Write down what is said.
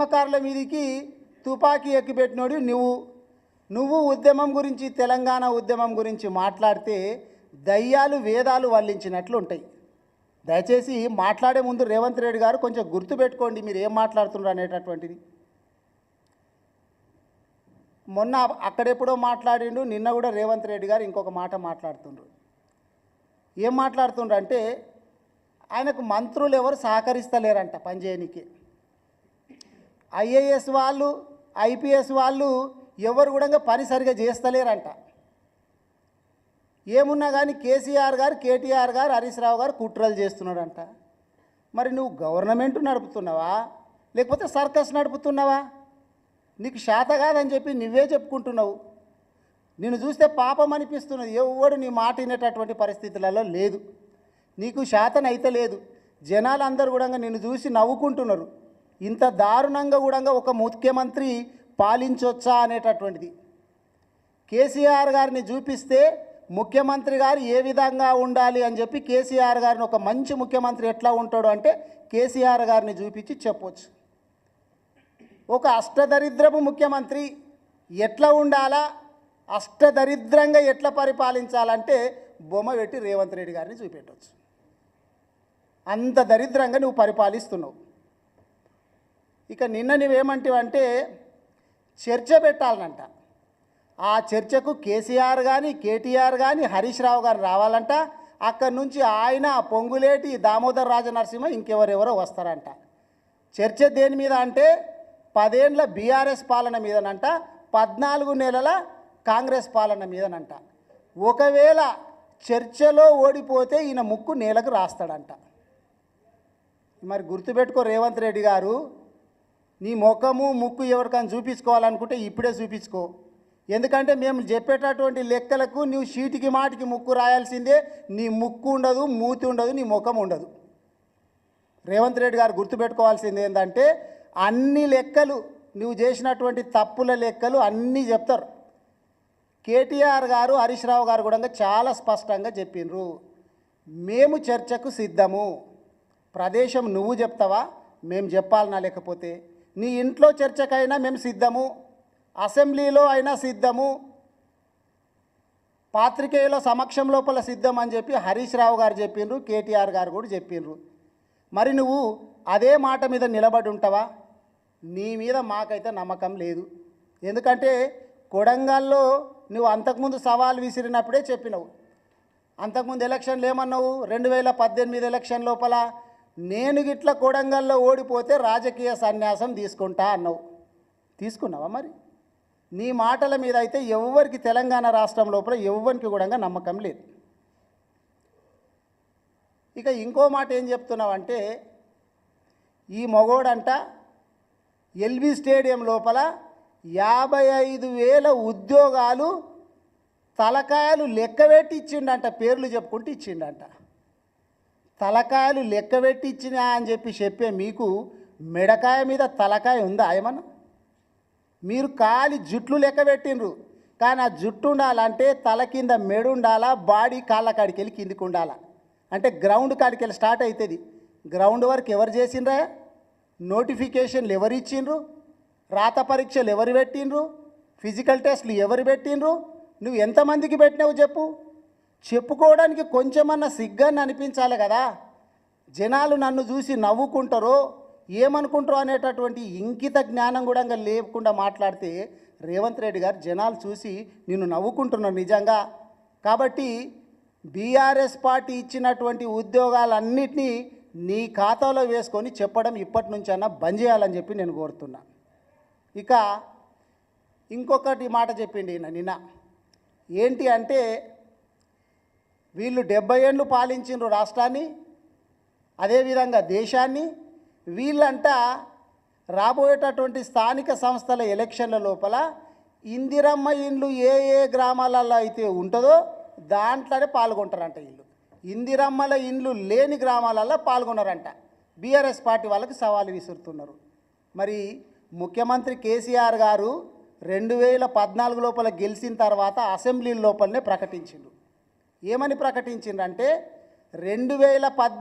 ఉద్యమకారుల మీదికి తుపాకీ ఎక్కిపెట్టినోడు నువ్వు. నువ్వు ఉద్యమం గురించి తెలంగాణ ఉద్యమం గురించి మాట్లాడితే దయ్యాలు వేదాలు వల్లించినట్లు ఉంటాయి. దయచేసి మాట్లాడే ముందు రేవంత్ రెడ్డి గారు కొంచెం గుర్తుపెట్టుకోండి మీరు ఏం మాట్లాడుతున్నారు అనేటటువంటిది. మొన్న అక్కడెప్పుడో మాట్లాడిండు నిన్న కూడా రేవంత్ రెడ్డి గారు ఇంకొక మాట మాట్లాడుతుండ్రు. ఏం మాట్లాడుతుండ్రు అంటే ఆయనకు మంత్రులు ఎవరు సహకరిస్తలేరంట పనిచేయనికి. ఐఏఎస్ వాళ్ళు ఐపీఎస్ వాళ్ళు ఎవరు కూడా పని సరిగా చేస్తలేరంట. ఏమున్నా కానీ కేసీఆర్ గారు కేటీఆర్ గారు హరీష్ రావు గారు కుట్రలు చేస్తున్నాడంట మరి నువ్వు గవర్నమెంట్ నడుపుతున్నావా? లేకపోతే సర్కస్ నడుపుతున్నావా? నీకు శాత కాదని చెప్పి నువ్వే చెప్పుకుంటున్నావు. నిన్ను చూస్తే పాపం అనిపిస్తున్నది. ఎవడు నీ మాట వినేటటువంటి పరిస్థితులలో లేదు. నీకు శాతం అయితే లేదు. జనాలు అందరూ కూడా నిన్ను చూసి నవ్వుకుంటున్నారు. ఇంత దారుణంగా కూడా ఒక ముఖ్యమంత్రి పాలించొచ్చా అనేటటువంటిది. కేసీఆర్ గారిని చూపిస్తే ముఖ్యమంత్రి గారు ఏ విధంగా ఉండాలి అని చెప్పి కేసీఆర్ గారిని ఒక మంచి ముఖ్యమంత్రి ఎట్లా ఉంటాడు అంటే కేసీఆర్ గారిని చూపించి చెప్పొచ్చు. ఒక అష్టదరిద్రపు ముఖ్యమంత్రి ఎట్లా ఉండాలా అష్టదరిద్రంగా ఎట్లా పరిపాలించాలంటే బొమ్మ పెట్టి రేవంత్ రెడ్డి గారిని చూపెట్టవచ్చు అంత దరిద్రంగా నువ్వు పరిపాలిస్తున్నావు. ఇక నిన్న నువ్వేమంటావంటే చర్చ పెట్టాలనంట. ఆ చర్చకు కేసీఆర్ కానీ కేటీఆర్ కానీ హరీష్ రావు గారు రావాలంట. అక్కడి నుంచి ఆయన పొంగులేటి దామోదర్ రాజనరసింహ ఇంకెవరెవరో వస్తారంట. చర్చ దేని మీద అంటే పదేండ్ల బీఆర్ఎస్ పాలన మీదనంట పద్నాలుగు నెలల కాంగ్రెస్ పాలన మీదనంట. ఒకవేళ చర్చలో ఓడిపోతే ఈయన ముక్కు నేలకు రాస్తాడంట. మరి గుర్తుపెట్టుకో రేవంత్ రెడ్డి గారు నీ ముఖము ముక్కు ఎవరికైనా చూపించుకోవాలనుకుంటే ఇప్పుడే చూపించుకో. ఎందుకంటే మేము చెప్పేటటువంటి లెక్కలకు నువ్వు షీటికి మాటికి ముక్కు రాయాల్సిందే. నీ ముక్కు ఉండదు మూతి ఉండదు నీ ముఖం ఉండదు. రేవంత్ రెడ్డి గారు గుర్తుపెట్టుకోవాల్సింది ఏంటంటే అన్ని లెక్కలు నువ్వు చేసినటువంటి తప్పుల లెక్కలు అన్నీ చెప్తారు. కేటీఆర్ గారు హరీష్ రావు గారు కూడా చాలా స్పష్టంగా చెప్పిండ్రు మేము చర్చకు సిద్ధము. ప్రదేశం నువ్వు చెప్తావా? మేము చెప్పాలనా లేకపోతే? నీ ఇంట్లో చర్చకైనా మేము సిద్ధము అసెంబ్లీలో అయినా సిద్ధము పాత్రికేయుల సమక్షం లోపల సిద్ధం అని చెప్పి హరీష్ రావు గారు చెప్పిండ్రు కేటీఆర్ గారు కూడా చెప్పిండ్రు. మరి నువ్వు అదే మాట మీద నిలబడి ఉంటావా? నీ మీద మాకైతే నమ్మకం లేదు. ఎందుకంటే కొడంగల్లో నువ్వు అంతకుముందు సవాల్ విసిరినప్పుడే చెప్పినావు. అంతకుముందు ఎలక్షన్లు ఏమన్నావు? రెండు వేల పద్దెనిమిది ఎలక్షన్ లోపల నేను గిట్ల కొడంగల్లో ఓడిపోతే రాజకీయ సన్యాసం తీసుకుంటా అన్నావు. తీసుకున్నావా మరి? నీ మాటల మీద అయితే ఎవరికి తెలంగాణ రాష్ట్రం లోపల ఎవరికి కూడా నమ్మకం లేదు. ఇక ఇంకో మాట ఏం చెప్తున్నావంటే ఈ మగోడంట ఎల్బీ స్టేడియం లోపల యాభై ఐదు వేల ఉద్యోగాలు తలకాయలు లెక్కబెట్టి ఇచ్చిండంట పేర్లు చెప్పుకుంటూ ఇచ్చిండంట. తలకాయలు లెక్కబెట్టి ఇచ్చినా అని చెప్పి చెప్పే మీకు మెడకాయ మీద తలకాయ ఉందా ఏమన్నా? మీరు కాలి జుట్లు లెక్క పెట్టిండ్రు. కానీ ఆ జుట్టు ఉండాలంటే తల కింద మెడు ఉండాలా బాడీ కాళ్ళ కాడికి వెళ్ళి కిందికి ఉండాలా? అంటే గ్రౌండ్ కాడికి వెళ్ళి స్టార్ట్ అవుతుంది గ్రౌండ్ వరకు ఎవరు చేసిండ్రా? నోటిఫికేషన్లు ఎవరు ఇచ్చిండ్రు? రాత పరీక్షలు ఎవరు పెట్టిండ్రు? ఫిజికల్ టెస్ట్లు ఎవరు పెట్టిండ్రు? నువ్వు ఎంతమందికి పెట్టినావు చెప్పు. చెప్పుకోవడానికి కొంచెమన్నా సిగ్గని అనిపించాలి కదా. జనాలు నన్ను చూసి నవ్వుకుంటారో ఏమనుకుంటారో అనేటటువంటి ఇంకిత జ్ఞానం కూడా లేకుండా మాట్లాడితే రేవంత్ రెడ్డి గారు జనాలు చూసి నిన్ను నవ్వుకుంటున్నాను నిజంగా. కాబట్టి బీఆర్ఎస్ పార్టీ ఇచ్చినటువంటి ఉద్యోగాలన్నిటినీ నీ ఖాతాలో వేసుకొని చెప్పడం ఇప్పటి నుంచైనా బంద్ చేయాలని చెప్పి నేను కోరుతున్నా. ఇక ఇంకొకటి మాట చెప్పిండి నిన్న. ఏంటి అంటే వీళ్ళు డెబ్బై ఏళ్ళు పాలించిండ్రు రాష్ట్రాన్ని అదేవిధంగా దేశాన్ని. వీళ్ళంట రాబోయేటటువంటి స్థానిక సంస్థల ఎలక్షన్ల లోపల ఇందిరమ్మ ఇండ్లు ఏ ఏ గ్రామాలలో అయితే ఉంటుందో దాంట్లోనే పాల్గొంటారంట వీళ్ళు. ఇందిరమ్మల ఇండ్లు లేని గ్రామాలలో పాల్గొన్నారంట బీఆర్ఎస్ పార్టీ వాళ్ళకి సవాలు విసురుతున్నారు. మరి ముఖ్యమంత్రి కేసీఆర్ గారు రెండు వేల పద్నాలుగు లోపల గెలిచిన తర్వాత అసెంబ్లీ లోపలనే ప్రకటించిండు ఏమని ప్రకటించిందంటే రెండు వేల పద్